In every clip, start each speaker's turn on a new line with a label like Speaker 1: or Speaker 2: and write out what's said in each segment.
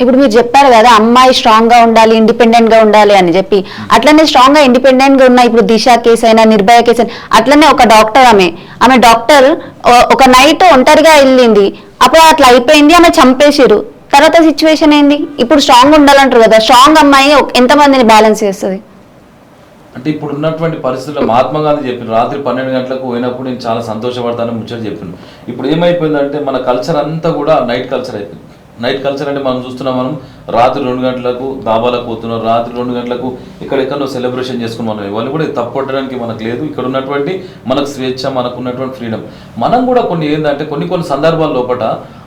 Speaker 1: ఇప్పుడు మీరు చెప్పారు కదా అమ్మాయి స్ట్రాంగ్గా ఉండాలి ఇండిపెండెంట్గా ఉండాలి అని చెప్పి. అట్లనే స్ట్రాంగ్గా ఇండిపెండెంట్గా ఉన్న ఇప్పుడు దిశ కేసు అయినా నిర్భయ కేసు అయినా అట్లనే ఒక డాక్టర్ ఆమె. ఆమె డాక్టర్ ఒక నైట్ ఒంటరిగా వెళ్ళింది. అప్పుడు అట్లా అయిపోయింది ఆమె చంపేసిరు తర్వాత సిచ్యువేషన్ ఏంది? ఇప్పుడు స్ట్రాంగ్ ఉండాలంటారు కదా స్ట్రాంగ్ అమ్మాయి ఒక- ఎంతమందిని బ్యాలెన్స్ చేస్తుంది?
Speaker 2: అంటే ఇప్పుడు ఉన్నటువంటి పరిస్థితుల్లో మహాత్మా గాంధీ చెప్పిన రాత్రి పన్నెండు గంటలకు పోయినప్పుడు నేను చాలా సంతోషపడతానని ముచ్చట చెప్పాను ఇప్పుడు ఏమైపోయిందంటే మన కల్చర్ అంతా కూడా నైట్ కల్చర్ అయిపోయింది. నైట్ కల్చర్ అంటే మనం చూస్తున్నాం మనం. రాత్రి రెండు గంటలకు దాబాలకు పోతున్నారు. రాత్రి రెండు గంటలకు ఇక్కడెక్కడో సెలబ్రేషన్ చేసుకుని మనం ఇవన్నీ కూడా ఇది మనకు లేదు. ఇక్కడ ఉన్నటువంటి మనకు స్వేచ్ఛ మనకు ఉన్నటువంటి ఫ్రీడమ్. మనం కూడా కొన్ని ఏంటంటే కొన్ని కొన్ని సందర్భాల లోపల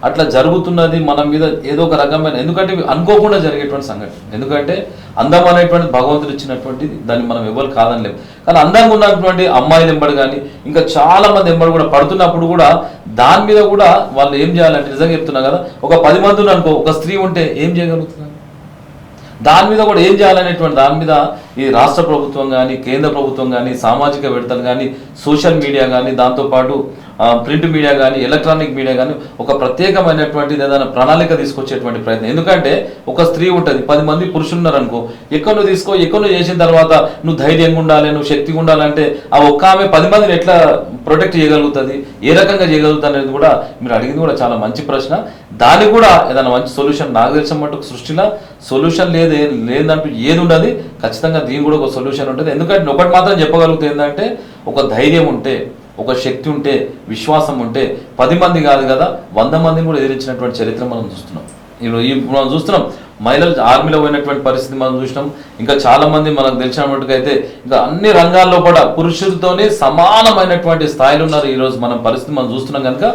Speaker 2: అట్లా జరుగుతున్నది మన మీద ఏదో ఒక రకమైన ఎందుకంటే అనుకోకుండా జరిగేటువంటి సంఘటన. ఎందుకంటే అందం అనేటువంటి భగవంతుడు ఇచ్చినటువంటి దాన్ని మనం ఎవరు కాదనిలేం కానీ అందంగా ఉన్నటువంటి అమ్మాయిలు ఎంబడి కానీ ఇంకా చాలా మంది ఎంబడి కూడా పడుతున్నప్పుడు కూడా దాని మీద కూడా వాళ్ళు ఏం చేయాలంటే నిజంగా చెప్తున్నా కదా. ఒక పది మంది అనుకో ఒక స్త్రీ ఉంటే ఏం చేయగలుగుతున్నారు దాని మీద కూడా ఏం చేయాలనేటువంటి దాని మీద ఈ రాష్ట్ర ప్రభుత్వం కానీ కేంద్ర ప్రభుత్వం కానీ సామాజిక విడతలు కానీ సోషల్ మీడియా కానీ దాంతోపాటు ప్రింట్ మీడియా కానీ ఎలక్ట్రానిక్ మీడియా కానీ ఒక ప్రత్యేకమైనటువంటి ఏదైనా ప్రణాళిక తీసుకొచ్చేటువంటి ప్రయత్నం. ఎందుకంటే ఒక స్త్రీ ఉంటుంది పది మంది పురుషులు ఉన్నారు అనుకో ఎక్కడో తీసుకో ఎక్కడో చేసిన తర్వాత నువ్వు ధైర్యంగా ఉండాలి నువ్వు శక్తిగా ఉండాలంటే ఆ ఒక్క ఆమె పది మందిని ఎట్లా ప్రొటెక్ట్ చేయగలుగుతుంది ఏ రకంగా చేయగలుగుతుంది అనేది కూడా మీరు అడిగింది కూడా చాలా మంచి ప్రశ్న. దానికి కూడా ఏదైనా మంచి సొల్యూషన్ నాకు తెలిసిన మటుకు సృష్టిలో సొల్యూషన్ లేదు లేదంటూ ఏది ఉండదు ఖచ్చితంగా దీనికి కూడా ఒక సొల్యూషన్ ఉంటుంది. ఎందుకంటే ఒకటి మాత్రం చెప్పగలుగుతుంది ఏంటంటే ఒక ధైర్యం ఉంటే ఒక శక్తి ఉంటే విశ్వాసం ఉంటే పది మంది కాదు కదా వంద మందిని కూడా ఎదిరించినటువంటి చరిత్ర మనం చూస్తున్నాం. ఈ మనం చూస్తున్నాం మహిళలు ఆర్మీలో పోయినటువంటి పరిస్థితి మనం చూసినాం. ఇంకా చాలా మంది మనకు తెలిసిన అయితే ఇంకా అన్ని రంగాల్లో కూడా పురుషులతోనే సమానమైనటువంటి స్థాయిలో ఉన్నారు ఈరోజు మనం పరిస్థితి మనం చూస్తున్నాం కనుక.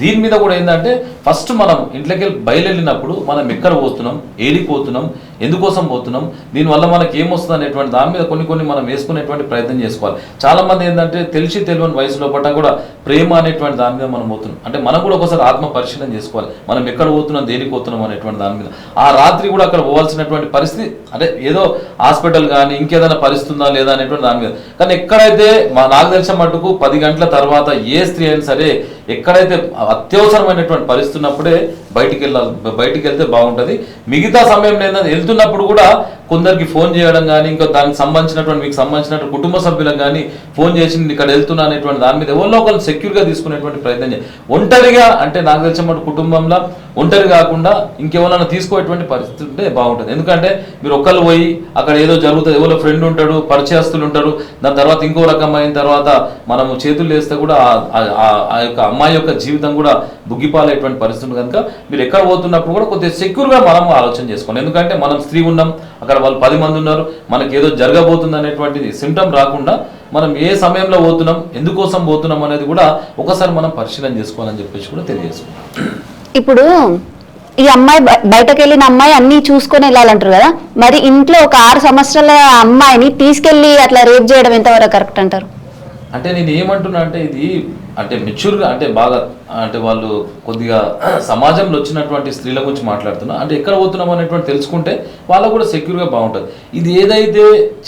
Speaker 2: దీని మీద కూడా ఏంటంటే ఫస్ట్ మనం ఇంట్లోకి బయలు వెళ్ళినప్పుడు మనం ఎక్కడ పోతున్నాం ఏడిపోతున్నాం ఎందుకోసం పోతున్నాం? దీనివల్ల మనకి ఏమొస్తుంది అనేటువంటి దాని మీద కొన్ని కొన్ని మనం వేసుకునేటువంటి ప్రయత్నం చేసుకోవాలి. చాలామంది ఏంటంటే తెలిసి తెలియని వయసులో పట్ట కూడా ప్రేమ అనేటువంటి దాని మీద మనం పోతున్నాం. అంటే మనం కూడా ఒకసారి ఆత్మ పరిశీలన చేసుకోవాలి. మనం ఎక్కడ పోతున్నాం దేనికి పోతున్నాం అనేటువంటి దాని మీద. ఆ రాత్రి కూడా అక్కడ పోవాల్సినటువంటి పరిస్థితి అంటే ఏదో హాస్పిటల్ కానీ ఇంకేదైనా పరిస్థితి ఉందా లేదా అనేటువంటి దాని మీద. కానీ ఎక్కడైతే మా నాకు తెలిసిన మటుకు పది గంటల తర్వాత ఏ స్త్రీ అయినా సరే ఎక్కడైతే అత్యవసరమైనటువంటి పరిస్థితి ఉన్నప్పుడే బయటికి వెళ్ళాలి బయటికి వెళ్తే బాగుంటుంది. మిగతా సమయంలో ఏంటంటే వెళ్తున్నప్పుడు కూడా కొందరికి ఫోన్ చేయడం కానీ ఇంకా దానికి సంబంధించినటువంటి మీకు సంబంధించినటువంటి కుటుంబ సభ్యులకు కానీ ఫోన్ చేసి నేను ఇక్కడ వెళ్తున్నా అనేటువంటి దాని మీద ఎవరిలో ఒకరు సెక్యూర్గా తీసుకునేటువంటి ప్రయత్నం చేయాలి ఒంటరిగా అంటే నాకు తెలిసిన కుటుంబంలో ఒంటరి కాకుండా ఇంకెవరైనా తీసుకోయేటువంటి పరిస్థితి ఉంటే బాగుంటుంది. ఎందుకంటే మీరు ఒక్కరు పోయి అక్కడ ఏదో జరుగుతుంది ఎవరో ఫ్రెండ్ ఉంటాడు పరిచయస్తులు ఉంటారు దాని తర్వాత ఇంకో రకమైన తర్వాత మనము చేతులు వేస్తే కూడా ఆ- ఆ- యొక్క అమ్మాయి యొక్క జీవితం కూడా బుగ్గిపాలేటువంటి పరిస్థితి ఉంది. కనుక మీరు ఎక్కడ పోతున్నప్పుడు కూడా కొద్దిగా సెక్యూర్గా మనం ఆలోచన చేసుకోండి. ఎందుకంటే మనం స్త్రీ ఉన్నాం అక్కడ వాళ్ళు పది మంది ఉన్నారు. మనకి ఏదో జరగబోతుంది అనేటువంటిది సిమ్టమ్ రాకుండా మనం ఏ సమయంలో పోతున్నాం ఎందుకోసం పోతున్నాం అనేది కూడా ఒకసారి మనం పరిశీలన చేసుకోవాలని చెప్పేసి కూడా తెలియజేసుకున్నాం.
Speaker 1: ఇప్పుడు ఈ అమ్మాయి బయటకు వెళ్ళిన అమ్మాయి అన్ని చూసుకొని వెళ్ళాలంటారు కదా? మరి ఇంట్లో ఒక ఆరు సంవత్సరాల అమ్మాయిని తీసుకెళ్ళి అట్లా రేప్ చేయడం ఎంతవరకు కరెక్ట్ అంటారు?
Speaker 2: అంటే నేను ఏమంటున్నా అంటే ఇది అంటే మెచ్యూర్గా అంటే బాగా అంటే వాళ్ళు కొద్దిగా సమాజంలో వచ్చినటువంటి స్త్రీల గురించి మాట్లాడుతున్నా. అంటే ఎక్కడ పోతున్నాం అనేటువంటి తెలుసుకుంటే వాళ్ళకు కూడా సెక్యూర్గా బాగుంటుంది. ఇది ఏదైతే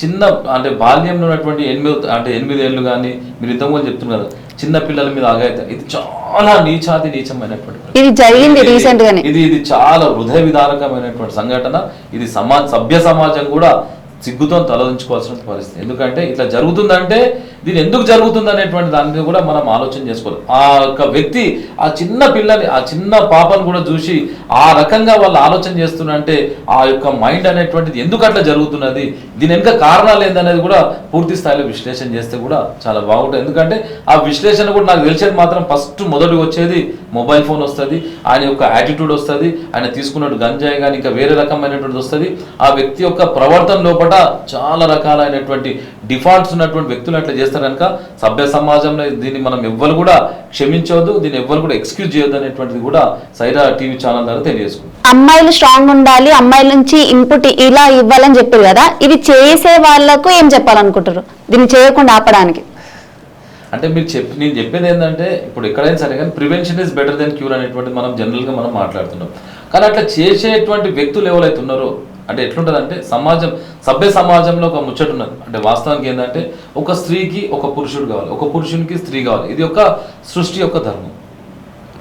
Speaker 2: చిన్న అంటే బాల్యంలో ఉన్నటువంటి ఎనిమిది అంటే ఎనిమిది ఏళ్ళు కానీ మీరు ఇంతకుముందు చెప్తున్నారు కదా చిన్న పిల్లల మీద ఆగాయితే ఇది చాలా నీచాతి నీచమైనటువంటి.
Speaker 1: ఇది జరిగింది
Speaker 2: ఇది-
Speaker 1: రీసెంట్ గానే
Speaker 2: ఇది ఇది చాలా హృదయ విదారకమైనటువంటి సంఘటన. ఇది సమాజ సభ్య సమాజం కూడా సిగ్గుతో తలదించుకోవాల్సిన పరిస్థితి. ఎందుకంటే ఇట్లా జరుగుతుందంటే దీని ఎందుకు జరుగుతుంది అనేటువంటి దాని మీద కూడా మనం ఆలోచన చేసుకోవాలి. ఆ యొక్క వ్యక్తి ఆ చిన్న పిల్లని ఆ చిన్న పాపను కూడా చూసి ఆ రకంగా వాళ్ళు ఆలోచన చేస్తున్నంటే ఆ యొక్క మైండ్ అనేటువంటిది ఎందుకు అట్లా జరుగుతున్నది? దీని వెనుక కారణాలు ఏందనేది కూడా పూర్తి స్థాయిలో విశ్లేషణ చేస్తే కూడా చాలా బాగుంటుంది. ఎందుకంటే ఆ విశ్లేషణ కూడా నాకు తెలిసేది మాత్రం ఫస్ట్ మొదటి వచ్చేది మొబైల్ ఫోన్ వస్తుంది ఆయన యొక్క యాటిట్యూడ్ వస్తుంది ఆయన తీసుకున్నట్టు గంజాయి కానీ ఇంకా వేరే రకమైనటువంటిది వస్తుంది. ఆ వ్యక్తి యొక్క ప్రవర్తన లోపల చాలా రకాలైనటువంటి డిఫాల్ట్స్ ఉన్నటువంటి వ్యక్తులు అట్లా చేస్తారు కనుక సభ్య సమాజంలో దీన్ని మనం ఎవ్వరు కూడా క్షమించవద్దు దీన్ని ఎవ్వరు కూడా ఎక్స్క్యూజ్ చేయొద్దు అనేటువంటిది కూడా సైరా టీవీ ఛానల్ ద్వారా తెలియజేసుకుంటాం
Speaker 1: అమ్మాయిలు స్ట్రాంగ్ ఉండాలి అమ్మాయిల నుంచి ఇన్పుట్ ఇలా ఇవ్వాలని చెప్పారు కదా ఇది చేసే వాళ్ళకు ఏం చెప్పాలనుకుంటారు దీన్ని చేయకుండా ఆపడానికి.
Speaker 2: అంటే మీరు చెప్పి నేను చెప్పేది ఏంటంటే ఇప్పుడు ఎక్కడైనా సరే కానీ prevention is better then cure అనేటువంటి మనం జనరల్గా మనం మాట్లాడుతున్నాం. కానీ అట్లా చేసేటువంటి వ్యక్తులు ఎవరైతే ఉన్నారో అంటే ఎట్లుంటుందంటే సమాజం సభ్య సమాజంలో ఒక ముచ్చట ఉన్నది. అంటే వాస్తవానికి ఏంటంటే ఒక స్త్రీకి ఒక పురుషుడు కావాలి ఒక పురుషునికి స్త్రీ కావాలి. ఇది ఒక సృష్టి యొక్క ధర్మం.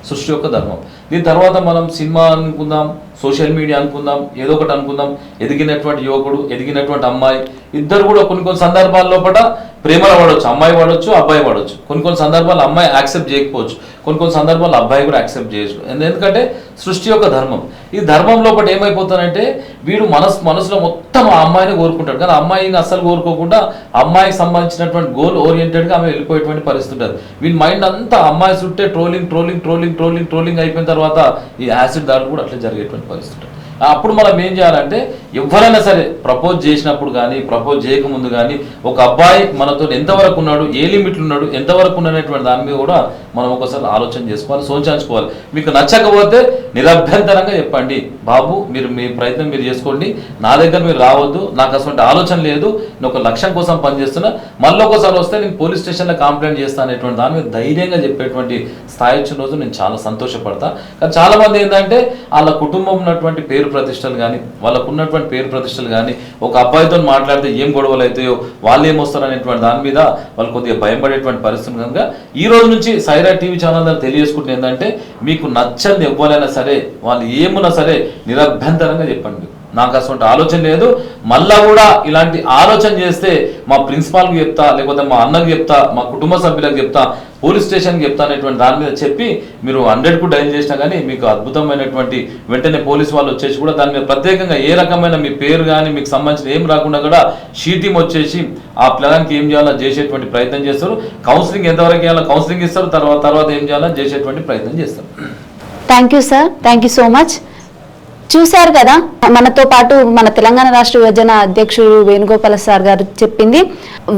Speaker 2: సృష్టి యొక్క ధర్మం. దీని తర్వాత మనం సినిమా అనుకుందాం సోషల్ మీడియా అనుకుందాం ఏదో ఒకటి అనుకుందాం. ఎదిగినటువంటి యువకుడు ఎదిగినటువంటి అమ్మాయి ఇద్దరు కూడా కొన్ని కొన్ని సందర్భాల లోపల ప్రేమలో పడవచ్చు. అమ్మాయి పడవచ్చు అబ్బాయి పడవచ్చు. కొన్ని కొన్ని సందర్భాలు అమ్మాయి యాక్సెప్ట్ చేయకపోవచ్చు. కొన్ని కొన్ని సందర్భాలు అబ్బాయి కూడా యాక్సెప్ట్ చేయొచ్చు. ఎందుకంటే సృష్టి యొక్క ధర్మం. ఈ ధర్మం లోపల ఏమైపోతానంటే వీడు మనసు మనసులో మొత్తం ఆ అమ్మాయిని కోరుకుంటాడు. కానీ అమ్మాయిని అస్సలు కోరుకోకుండా అమ్మాయికి సంబంధించినటువంటి గోల్ ఓరియంటెడ్గా ఆమె వెళ్ళిపోయేటువంటి పరిస్థితి ఉంటుంది వీడి మైండ్ అంతా అమ్మాయి చుట్టే trolling trolling trolling trolling trolling అయిపోయిన తర్వాత తర్వాత ఈ యాసిడ్ దాడులు కూడా అట్లా జరిగేటువంటి పరిస్థితి. అప్పుడు మనం ఏం చేయాలంటే ఎవరైనా సరే ప్రపోజ్ చేసినప్పుడు కానీ ప్రపోజ్ చేయకముందు కానీ ఒక అబ్బాయి మనతో ఎంతవరకు ఉన్నాడు ఏ లిమిట్లు ఉన్నాడు ఎంతవరకు ఉన్నటువంటి దాని మీద కూడా మనం ఒకసారి ఆలోచన చేసుకోవాలి సోచాంచుకోవాలి మీకు నచ్చకపోతే నిరభ్యంతరంగా చెప్పండి. బాబు మీరు మీ ప్రయత్నం మీరు చేసుకోండి. నా దగ్గర మీరు రావద్దు. నాకు అసలు ఆలోచన లేదు. నేను ఒక లక్ష్యం కోసం పనిచేస్తున్నా. మళ్ళీ ఒకసారి వస్తే నేను పోలీస్ స్టేషన్లో కంప్లైంట్ చేస్తాను అనేటువంటి దాని మీద ధైర్యంగా చెప్పేటువంటి స్థాయి వచ్చిన రోజు నేను చాలా సంతోషపడతా. కానీ చాలా మంది ఏంటంటే వాళ్ళ కుటుంబం ఉన్నటువంటి పేరు ప్రతిష్టలు కానీ వాళ్ళకు ఉన్నటువంటి పేరు ప్రతిష్టలు కానీ ఒక అబ్బాయితో మాట్లాడితే ఏం గొడవలు అవుతాయో వాళ్ళు ఏమొస్తారు అనేటువంటి దాని మీద వాళ్ళు కొద్దిగా భయపడేటువంటి పరిస్థితి కనుక ఈ రోజు నుంచి సైరా టీవీ ఛానల్ ద్వారా తెలియజేసుకుంటే ఏంటంటే మీకు నచ్చని ఎవ్వరైనా సరే వాళ్ళు ఏమున్నా సరే నిరభ్యంతరంగా చెప్పండి. నాకు అటువంటి ఆలోచన లేదు. మళ్ళా కూడా ఇలాంటి ఆలోచన చేస్తే మా ప్రిన్సిపాల్కి చెప్తా లేకపోతే మా అన్నకు చెప్తా మా కుటుంబ సభ్యులకు చెప్తా పోలీస్ స్టేషన్కి చెప్తా అనేటువంటి దాని మీద చెప్పి మీరు హండ్రెడ్కు డైల్ చేసినా కానీ మీకు అద్భుతమైనటువంటి వెంటనే పోలీస్ వాళ్ళు వచ్చేసి కూడా దాని మీద ప్రత్యేకంగా ఏ రకమైన మీ పేరు కానీ మీకు సంబంధించిన ఏం రాకుండా కూడా షీటీం వచ్చేసి ఆ పిల్లగానికి ఏం చేయాలో చేసేటువంటి ప్రయత్నం చేస్తారు. కౌన్సిలింగ్ ఎంతవరకు చేయాలో కౌన్సిలింగ్ ఇస్తారు. తర్వాత తర్వాత ఏం చేయాలో చేసేటువంటి ప్రయత్నం చేస్తారు.
Speaker 1: Thank you sir thank you so much చూశారు కదా మనతో పాటు మన తెలంగాణ రాష్ట్ర విభజన అధ్యక్షుడు వేణుగోపాల సార్ గారు చెప్పింది.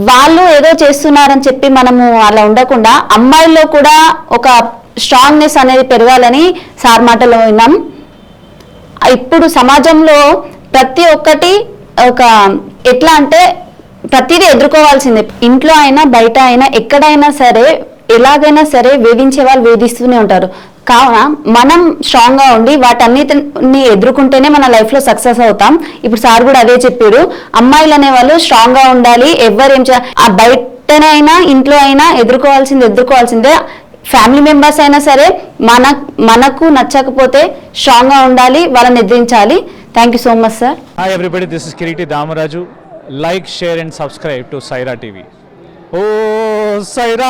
Speaker 1: వాళ్ళు ఏదో చేస్తున్నారని చెప్పి మనము అలా ఉండకుండా అమ్మాయిల్లో కూడా ఒక స్ట్రాంగ్నెస్ అనేది పెరగాలని సార్ మాటలో విన్నాం. ఇప్పుడు సమాజంలో ప్రతి ఒక్కటి ఒక ఎట్లా అంటే ప్రతిదీ ఎదుర్కోవాల్సిందే. ఇంట్లో అయినా బయట అయినా ఎక్కడైనా సరే ఎలాగైనా సరే వేధించే వాళ్ళు వేధిస్తూనే ఉంటారు. కావున మనం స్ట్రాంగ్గా ఉండి వాటన్నిటిని ఎదుర్కొంటేనే మన లైఫ్లో సక్సెస్ అవుతాం. ఇప్పుడు సార్ కూడా అదే చెప్పారు. అమ్మాయిలు అనే వాళ్ళు స్ట్రాంగ్గా ఉండాలి. ఎవరేం చే ఆ బయటనైనా ఇంట్లో అయినా ఎదుర్కోవాల్సింది ఎదుర్కోవాల్సిందే. ఫ్యామిలీ మెంబర్స్ అయినా సరే మన మనకు నచ్చకపోతే స్ట్రాంగ్గా ఉండాలి వాళ్ళని ఎదిరించాలి. Thank you so much sir
Speaker 3: hi everybody this is Kireeti Damaraju like share and subscribe to Saira TV oh Sye Raa